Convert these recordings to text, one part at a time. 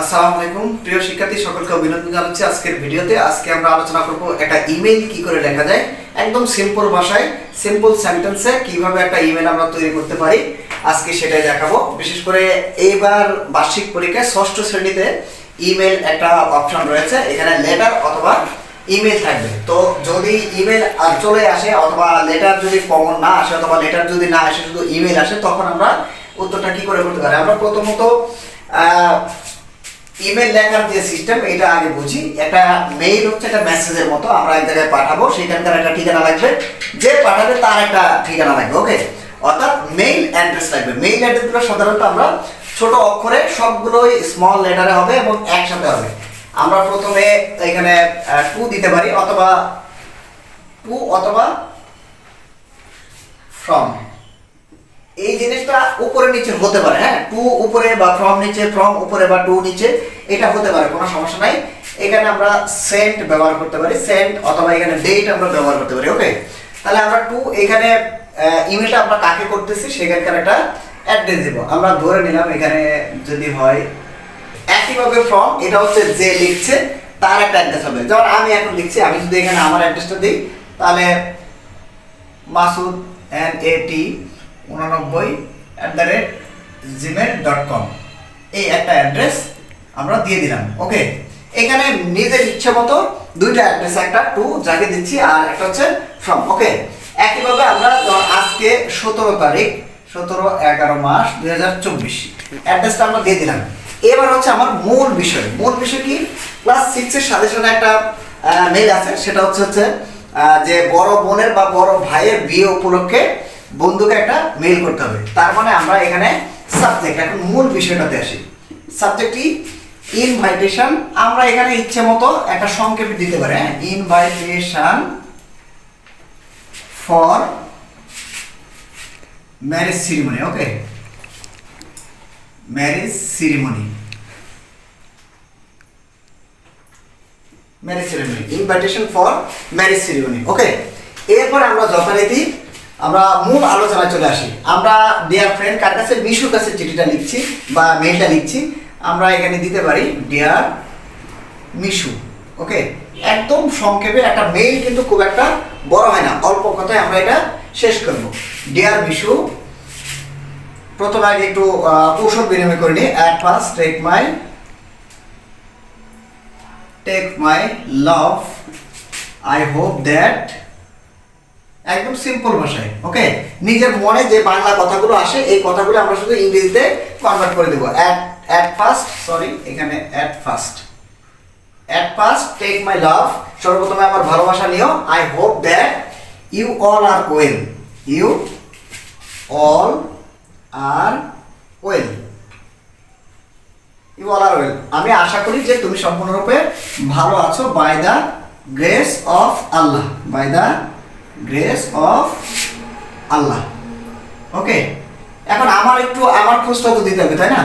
আসসালামু আলাইকুম। প্রিয় শিক্ষার্থী, সকলকে অভিনন্দন জানাচ্ছি আজকের ভিডিওতে। আজকে আমরা আলোচনা করব একটা ইমেল কি করে লেখা যায়। একদম সিম্পল ভাষায় সিম্পল সেন্টেন্সে কীভাবে একটা ইমেল আমরা তৈরি করতে পারি, আজকে সেটাই দেখাবো। বিশেষ করে এইবার বার্ষিক পরীক্ষায় ষষ্ঠ শ্রেণীতে ইমেল একটা অপশন রয়েছে, এখানে লেটার অথবা ইমেল থাকবে। তো যদি ইমেল আর চলে আসে অথবা লেটার যদি কমন না আসে অথবা লেটার যদি না আসে, শুধু ইমেল আসে, তখন আমরা উত্তরটা কি করে করতে পারি? আমরা প্রথমত ইমেল লেখার যে সিস্টেম এটা আগে বুঝি। একটা মেইল হচ্ছে একটা মেসেজের মতো, আমরা এক জায়গায় পাঠাবো সেখানকার একটা ঠিকানা লাগবে। যে পাঠাবে তার একটা ঠিকানা লাগবে ওকে অর্থাৎ মেইল অ্যাড্রেস লাগবে। মেইল অ্যাড্রেসগুলো সাধারণত আমরা ছোট অক্ষরে সবগুলোই স্মল লেটারে হবে এবং একসাথে হবে। আমরা প্রথমে এখানে টু দিতে পারি, অথবা টু অথবা ফ্রম এই জিনিসটা উপরে নিচে হতে পারে হ্যাঁ? টু উপরে বা ফ্রম নিচে ফ্রম উপরে বা টু নিচে, এটা হতে পারে, কোনো সমস্যা নাই। এখানে আমরা সেন্ট ব্যবহার করতে পারি সেন্ট অথবা এখানে ডেট আমরা ব্যবহার করতে পারি ওকে তাহলে আমরা টু এখানে ইমেলটা আমরা কাকে করতেছি, সেখানকার একটা অ্যাড্রেস দিব। আমরা ধরে নিলাম এখানে যদি হয়, একইভাবে ফ্রম এটা হচ্ছে যে লিখছে, তার একটা অ্যাড্রেস হবে। যেমন আমি এখন লিখছি, আমি যদি এখানে আমার অ্যাড্রেসটা দিই, তাহলে মাসুদ এন এ টি উননব্বই at the rate Gmail dot com এই একটা অ্যাড্রেস আমরা দিয়ে দিলাম ওকে এখানে নিজের ইচ্ছে মতো দুইটা অ্যাড্রেস একটা টু যাকে দিচ্ছি আর একটা হচ্ছে ফ্রম ওকে একইভাবে আমরা আজকে সতেরো তারিখ, সতেরো এগারো মাস দুই হাজার চব্বিশ। অ্যাড্রেসটা আমরা দিয়ে দিলাম। এবার হচ্ছে আমার মূল বিষয়। মূল বিষয় কি? ক্লাস সিক্সের সাজেশনে একটা মেল আছে, সেটা হচ্ছে হচ্ছে যে বড় বোনের বা বড় ভাইয়ের বিয়ে উপলক্ষে বন্ধুকে একটা মেল করতে হবে। তার মানে আমরা এখানে সাবজেক্ট এখন মূল বিষয়টাতে আসি। সাবজেক্ট কি? ইনভাইটেশন আমরা এখানে ইচ্ছে মতো একটা সংক্ষেপে দিতে পারি invitation for marriage ceremony okay marriage ceremony marriage ceremony invitation for marriage ceremony okay এরপর আমরা যথারীতি আমরা মূল আলোচনায় চলে আসি। আমরা ডিয়ার ফ্রেন্ড কার কাছে? মিশুর কাছে চিঠিটা লিখছি বা মেলটা লিখছি। আমরা এখানে দিতে পারি ডিয়ার মিশু ওকে একদম সংক্ষেপে একটা মেইল কিন্তু খুব একটা বড় হয় না। অল্প কথায় আমরা এটা শেষ করব। ডিয়ার মিশু প্রথমে আগে একটু কৌশল বিনিময় করে নিই। At first take my take my love I hope that একদম সিম্পল ভাষায় ওকে নিজের মনে যে বাংলা কথাগুলো আসে, এই কথাগুলো আমরা শুধু ইংরেজিতে কনভার্ট করে দেবো। অ্যাট অ্যাট ফার্স্ট সরি এখানে at first at first take my love সর্বপ্রথমে আমার ভালোবাসা নিও। I hope that you all are well you all are well you all are well আমি আশা করি যে তুমি সম্পূর্ণরূপে ভালো আছো by the grace of Allah by the grace of Allah okay এখন আমার একটু, আমার খোঁজটা তো দিতে হবে, তাই না?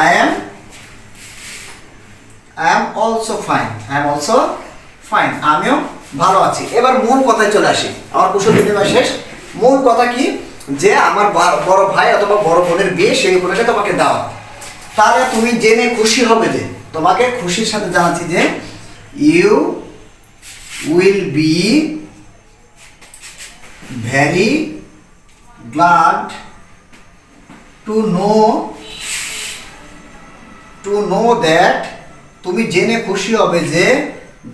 I am I am also fine I am also fine আমিও ভালো আছি। এবার মূল কথায় চলে আসি। আমার কুশল বিনিময় শেষ। মূল কথা কি? যে আমার বড় ভাই অথবা বড় বোনের বিয়ে, সেই উপলক্ষে তোমাকে দাও তাহলে তুমি জেনে খুশি হবে যে, তোমাকে খুশির সাথে জানাচ্ছি যে you will be very glad to know to know that তুমি জেনে খুশি হবে যে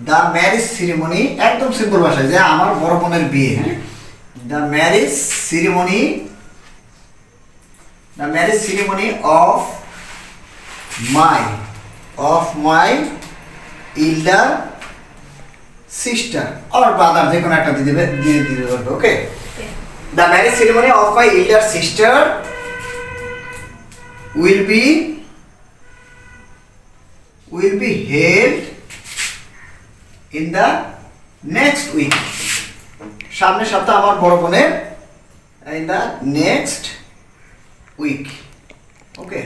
দ্য ম্যারেজ সিরিমনি একদম সিম্পল ভাষায়, যে আমার বড় বোনের বিয়ে the marriage ceremony, the marriage ceremony of my of my elder brother যে কোনো একটা দিয়ে দেবে দিয়ে দিতে পারবে okay the marriage ceremony of my elder sister will be will be held in the next week সামনের সপ্তাহ আমার বড় বোনের in the next week okay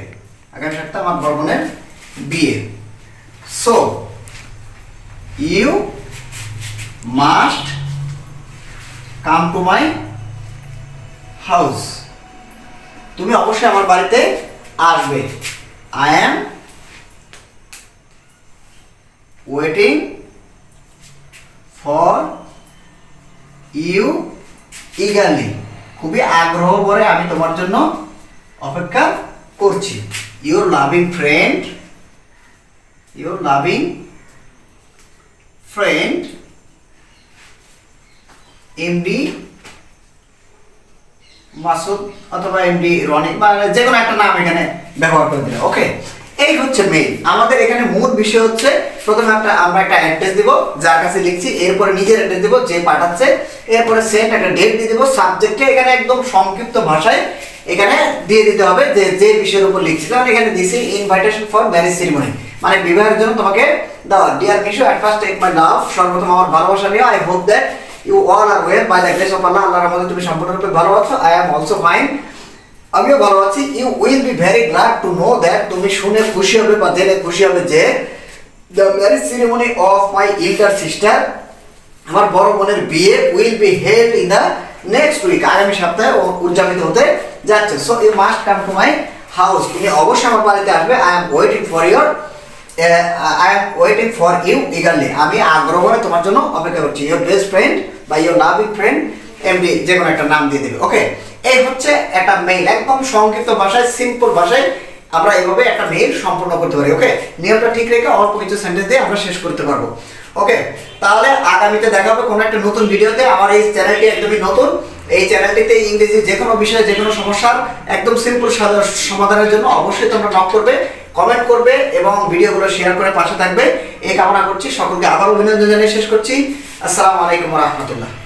আগামী সপ্তাহ আমার বড় বোনের বিয়ে। So you must come to my house. তুমি অবশ্যই আমার বাড়িতে আসবে। I am waiting for you eagerly. খুবই আগ্রহ ভরে আমি তোমার জন্য অপেক্ষা করছি। Your loving friend your loving friend MD Masud অথবা এমডি রনি বা যে কোনো একটা নাম এখানে ব্যবহার করে দিলে ওকে এই হচ্ছে মেইল আমাদের এখানে মূল বিষয় হচ্ছে, প্রথমে একটা আমরা একটা অ্যাড্রেস দিব, যার কাছে লিখছি, এরপরে নিজের অ্যাড্রেস দিব, যে পাঠাচ্ছে, এরপরে সেন্ট একটা ডেট দিয়ে দিব সাবজেক্টে এখানে একদম সংক্ষিপ্ত ভাষায় এখানে দিয়ে দিতে হবে, যে যে বিষয়ের উপর লিখছি। কারণ এখানে দিছি ইনভাইটেশন ফর ম্যারেজ সেরিমনি মানে বিবাহের জন্য তোমাকে দাও dear Mishu at first take my love সর্বপ্রথম আমার ভালোবাসা নিও। I hope that you all are well by the grace of Allah আল্লাহর রহমতে তুমি সম্পূর্ণরূপে ভালো আছো। আই অ্যাম অলসো ফাইন আমিও ভালো আছি। You will be very glad to know that তুমি শুনে খুশি হবে বা জেনে খুশি হবে যে the marriage ceremony of my elder sister আমার বড় বোনের বিয়ে will be held in the next week আগামী সপ্তাহে উদযাপিত হতে যাচ্ছে। So you must come to my house তুমি অবশ্যই আমার বাড়িতে আসবে। I am waiting for your I am waiting for you eagerly. আমি আগ্রহ করে তোমার জন্য অপেক্ষা করছি। ইউর বেস্ট ফ্রেন্ড বা ইউর লাভিং ফ্রেন্ড এমডি যে কোনো একটা নাম দিয়ে দেবে। ওকে এই হচ্ছে একটা মেইল একদম সংক্ষিপ্ত ভাষায় সিম্পল ভাষায় আমরা এভাবে একটা মেইল সম্পূর্ণ করতে পারি। ওকে নিয়মটা ঠিক রেখে অল্প কিছু সেন্টেন্স দিয়ে আমরা শেষ করতে পারব। ওকে তাহলে আগামীতে দেখা হবে কোনো একটা নতুন ভিডিওতে। আমার এই চ্যানেলটি একদমই নতুন। এই চ্যানেলটিতে ইংরেজি যে কোনো বিষয়ে যে কোনো সমস্যার একদম সিম্পল সমাধানের জন্য অবশ্যই তোমরা নক করবে। কমেন্ট করবে এবং ভিডিওগুলো শেয়ার করে পাশে থাকবে। এই কামনা করছি, সকলকে আবার অভিনন্দন জানিয়ে শেষ করছি। আসসালামু আলাইকুম রহমতুল্লাহ।